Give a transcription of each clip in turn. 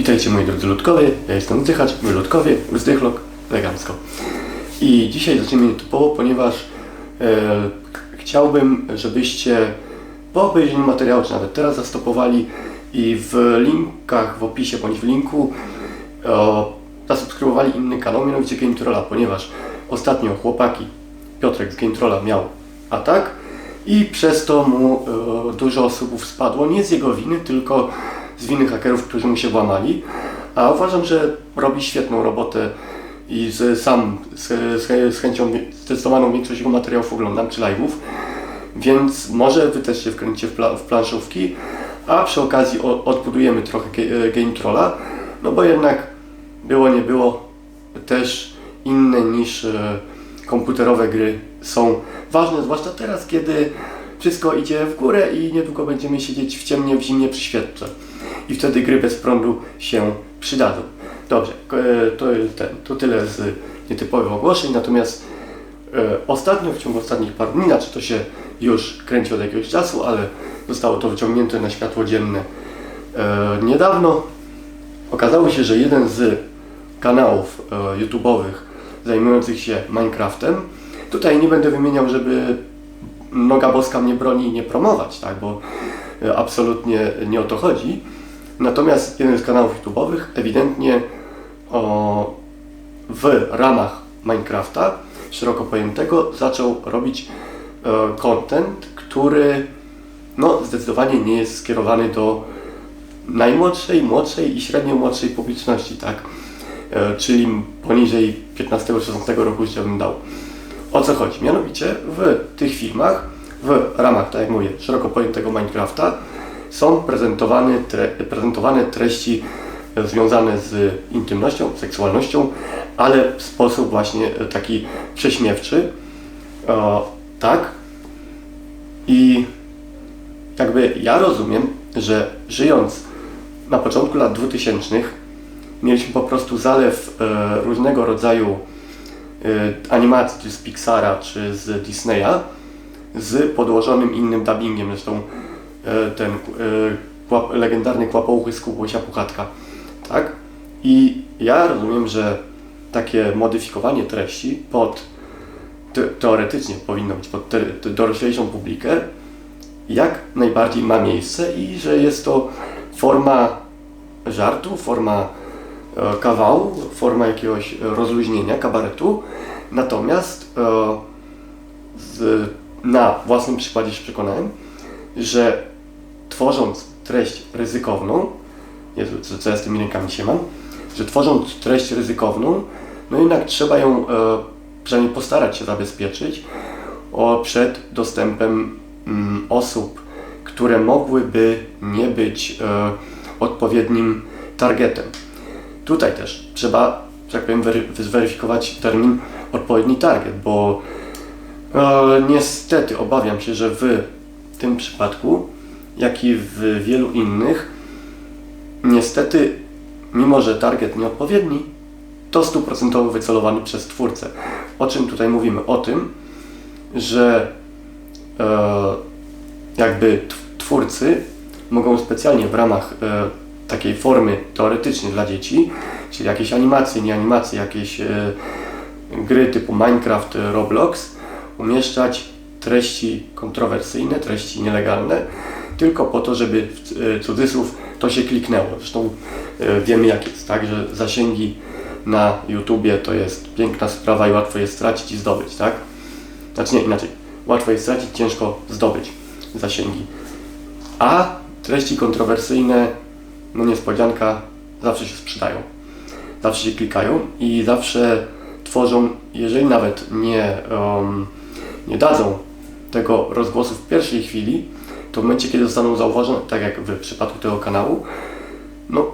Witajcie moi drodzy ludkowie, ja jestem Zdychacz, my ludkowie, Zdychlok, elegancko. I dzisiaj zaczniemy nietypowo, ponieważ e, chciałbym, żebyście po obejrzeniu materiału, czy nawet teraz zastopowali i w linkach w opisie bądź w linku zasubskrybowali inny kanał, mianowicie Game Trolla, ponieważ ostatnio chłopaki, Piotrek z Game Trolla miał atak i przez to mu e, dużo osób spadło, nie z jego winy, tylko z winy hakerów, którzy mu się włamali. A uważam, że robi świetną robotę i z, sam z, z, z chęcią zdecydowaną większość jego materiałów oglądam, czy live'ów, więc może Wy też się wkręcicie w, pla, w planszówki, a przy okazji o, odbudujemy trochę ge, Game Trolla, no bo jednak było nie było też inne niż e, komputerowe gry są ważne, zwłaszcza teraz, kiedy wszystko idzie w górę i niedługo będziemy siedzieć w ciemnie w zimnie przy świetle. I wtedy gry bez prądu się przydadzą. Dobrze, e, to, to tyle z nietypowych ogłoszeń, natomiast e, ostatnio, w ciągu ostatnich paru dni, znaczy to się już kręci od jakiegoś czasu, ale zostało to wyciągnięte na światło dzienne e, niedawno. Okazało się, że jeden z kanałów YouTube'owych zajmujących się Minecraftem, tutaj nie będę wymieniał, żeby noga boska mnie broni i nie promować, tak, bo e, absolutnie nie o to chodzi. Natomiast jeden z kanałów YouTube'owych ewidentnie o, w ramach Minecrafta szeroko pojętego zaczął robić e, content, który no, zdecydowanie nie jest skierowany do najmłodszej, młodszej i średnio młodszej publiczności, tak? E, czyli poniżej 15-16 roku życia bym dał. O co chodzi? Mianowicie w tych filmach, w ramach, tak jak mówię, szeroko pojętego Minecrafta są prezentowane, tre, prezentowane treści związane z intymnością, seksualnością, ale w sposób właśnie taki prześmiewczy. O, tak. I jakby ja rozumiem, że żyjąc na początku lat 2000 mieliśmy po prostu zalew e, różnego rodzaju animacji, czy z Pixara, czy z Disneya, z podłożonym innym dubbingiem. Zresztą e, ten kłap, legendarny kłapouchy z Kubosia Puchatka. Tak? I ja rozumiem, że takie modyfikowanie treści pod te, teoretycznie powinno być pod te, publikę, jak najbardziej ma miejsce i że jest to forma żartu, forma kawału, forma jakiegoś rozluźnienia, kabaretu. Natomiast e, z, na własnym przykładzie się przekonałem, że tworząc treść ryzykowną, Jezu, co, co ja z tymi rękami się mam, że tworząc treść ryzykowną, no jednak trzeba ją e, przynajmniej postarać się zabezpieczyć o, przed dostępem mm, osób, które mogłyby nie być e, odpowiednim targetem. Tutaj też trzeba, że tak powiem, wery, zweryfikować termin odpowiedni target, bo e, niestety obawiam się, że w tym przypadku, jak i w wielu innych, niestety, mimo że target nieodpowiedni, to stuprocentowo wycelowany przez twórcę. O czym tutaj mówimy? O tym, że e, jakby twórcy mogą specjalnie w ramach e, takiej formy teoretycznie dla dzieci, czyli jakieś animacje, nie animacje, jakieś e, gry typu Minecraft, Roblox, umieszczać treści kontrowersyjne, treści nielegalne, tylko po to, żeby w e, cudzysłów to się kliknęło. Zresztą e, wiemy jak jest, tak, że zasięgi na YouTubie to jest piękna sprawa i łatwo je stracić i zdobyć, tak? Znaczy nie, inaczej. Łatwo je stracić, ciężko zdobyć zasięgi. A treści kontrowersyjne, no niespodzianka, zawsze się sprzedają. Zawsze się klikają i zawsze tworzą, jeżeli nawet nie, um, nie dadzą tego rozgłosu w pierwszej chwili, to w momencie, kiedy zostaną zauważone, tak jak w przypadku tego kanału, no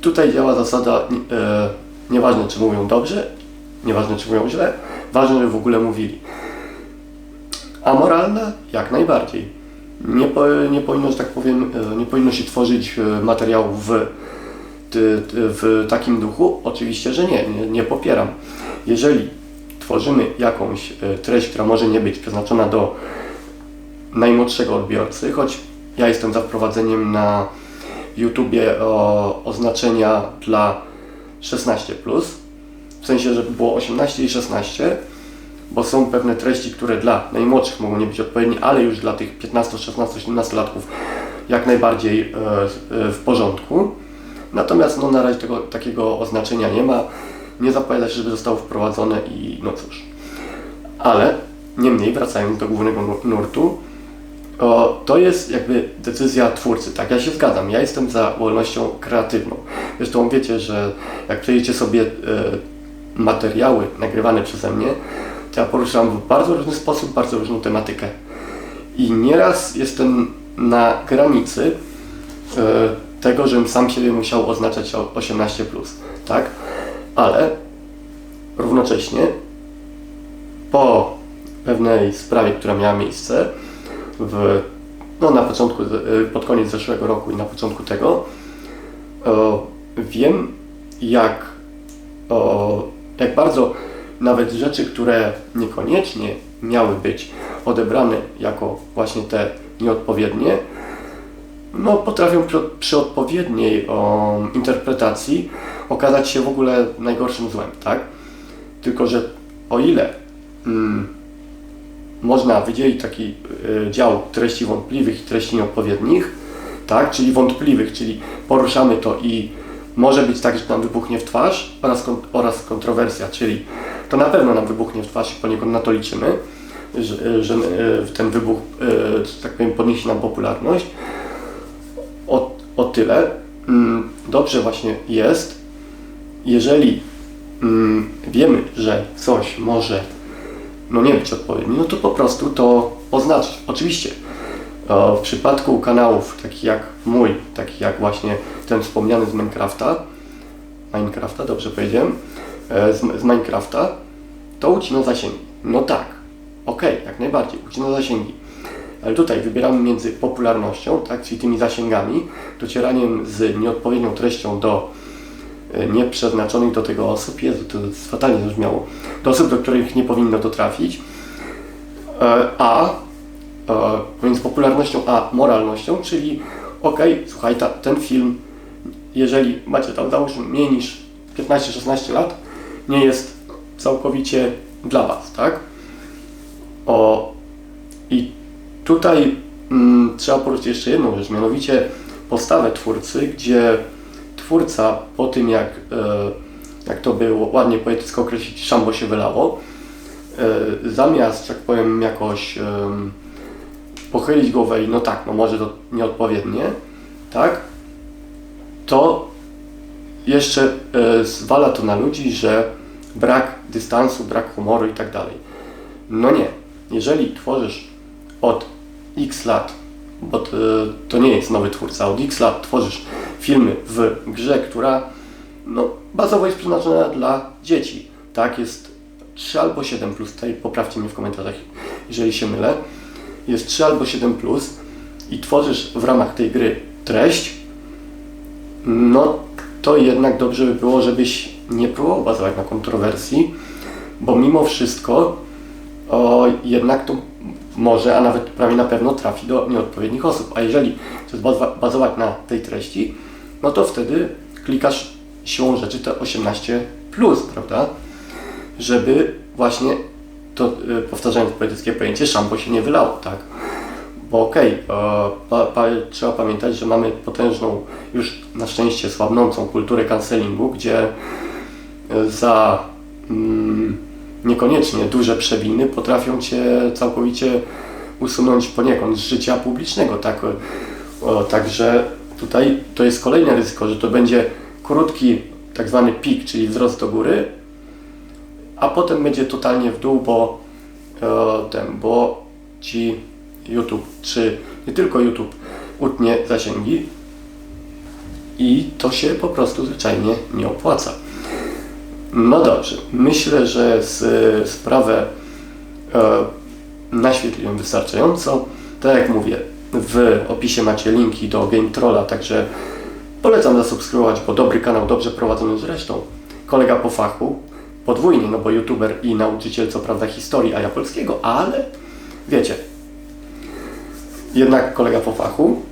tutaj działa zasada e, nieważne czy mówią dobrze, nieważne czy mówią źle, ważne, żeby w ogóle mówili. A moralna? Jak najbardziej. Nie, po, nie powinno, że tak powiem, e, nie powinno się tworzyć e, materiałów w, w takim duchu? Oczywiście, że nie, nie, nie popieram. Jeżeli tworzymy jakąś e, treść, która może nie być przeznaczona do najmłodszego odbiorcy, choć ja jestem za wprowadzeniem na YouTubie o, oznaczenia dla 16, w sensie, żeby było 18 i 16, bo są pewne treści, które dla najmłodszych mogą nie być odpowiednie, ale już dla tych 15, 16, 17 latków jak najbardziej e, e, w porządku. Natomiast no, na razie tego, takiego oznaczenia nie ma. Nie zapowiada się, żeby zostało wprowadzone i no cóż. Ale niemniej, wracając do głównego nu- nurtu, o, to jest jakby decyzja twórcy. Tak, ja się zgadzam. Ja jestem za wolnością kreatywną. Zresztą wiecie, że jak przejdziecie sobie e, materiały nagrywane przeze mnie, ja poruszam w bardzo różny sposób, bardzo różną tematykę. I nieraz jestem na granicy e, tego, żebym sam siebie musiał oznaczać o 18+, tak? Ale równocześnie po pewnej sprawie, która miała miejsce w, no, na początku, e, pod koniec zeszłego roku i na początku tego, o, wiem jak, o, jak bardzo nawet rzeczy, które niekoniecznie miały być odebrane jako właśnie te nieodpowiednie, no, potrafią przy, przy odpowiedniej o, interpretacji okazać się w ogóle najgorszym złem, tak? Tylko, że o ile mm, można wydzielić taki y, dział treści wątpliwych i treści nieodpowiednich, tak? Czyli wątpliwych, czyli poruszamy to i może być tak, że nam wybuchnie w twarz oraz, oraz kontrowersja, czyli to na pewno nam wybuchnie w twarz poniekąd na to liczymy, że, że y, ten wybuch, że tak powiem, podniesie nam popularność. O, o tyle mm, dobrze właśnie jest, jeżeli mm, wiemy, że coś może no nie być odpowiednie, no to po prostu to oznaczyć. Oczywiście e, w przypadku kanałów takich jak mój, takich jak właśnie ten wspomniany z Minecrafta, Minecrafta, dobrze powiedziałem, e, z, z Minecrafta, to ucina zasięgi. No tak, okej, jak najbardziej, ucina zasięgi. Ale tutaj wybieramy między popularnością, tak, czyli tymi zasięgami, docieraniem z nieodpowiednią treścią do e, nieprzeznaczonych do tego osób, Jezu, to jest fatalnie zabrzmiało, do osób, do których nie powinno to trafić, e, a e, między popularnością a moralnością, czyli okej, słuchaj, ta, ten film, jeżeli macie tam załóżmy mniej niż 15-16 lat, nie jest całkowicie dla Was, tak? O, I tutaj mm, trzeba poruszyć jeszcze jedną rzecz, mianowicie postawę twórcy, gdzie twórca po tym jak, e, jak to było ładnie poetycko określić, szambo się wylało, e, zamiast, tak powiem, jakoś em, pochylić głowę i no tak, no może to nieodpowiednie, tak, to jeszcze e, zwala to na ludzi, że brak dystansu, brak humoru i tak dalej. No nie. Jeżeli tworzysz od x lat, bo to, to nie jest nowy twórca, od x lat tworzysz filmy w grze, która no, bazowo jest przeznaczona dla dzieci. Tak, jest 3 albo 7 plus, tutaj poprawcie mnie w komentarzach, jeżeli się mylę. Jest 3 albo 7 plus i tworzysz w ramach tej gry treść, no to jednak dobrze by było, żebyś nie próbował bazować na kontrowersji, bo mimo wszystko o, jednak to może, a nawet prawie na pewno trafi do nieodpowiednich osób. A jeżeli chcesz bazowa- bazować na tej treści, no to wtedy klikasz siłą rzeczy te 18, plus, prawda? Żeby właśnie to, y, powtarzając poetyckie pojęcie, szambo się nie wylało, tak? Bo okej, e, pa, trzeba pamiętać, że mamy potężną, już na szczęście słabnącą kulturę cancelingu, gdzie e, za mm, niekoniecznie duże przewiny potrafią Cię całkowicie usunąć poniekąd z życia publicznego, tak? O, także tutaj to jest kolejne ryzyko, że to będzie krótki tak zwany pik, czyli wzrost do góry, a potem będzie totalnie w dół, bo e, ten, bo ci YouTube, czy nie tylko YouTube utnie zasięgi i to się po prostu zwyczajnie nie opłaca. No dobrze, myślę, że z, sprawę e, naświetliłem wystarczająco. Tak jak mówię, w opisie macie linki do Game Trolla, także polecam zasubskrybować, bo dobry kanał, dobrze prowadzony zresztą. Kolega po fachu, podwójnie, no bo youtuber i nauczyciel, co prawda historii, a ja polskiego, ale wiecie, jednak kolega po fachu.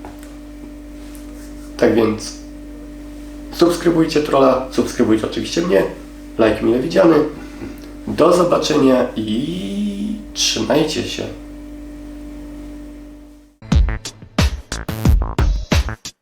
Tak więc subskrybujcie trolla, subskrybujcie oczywiście mnie, like mile widziany. Do zobaczenia i trzymajcie się.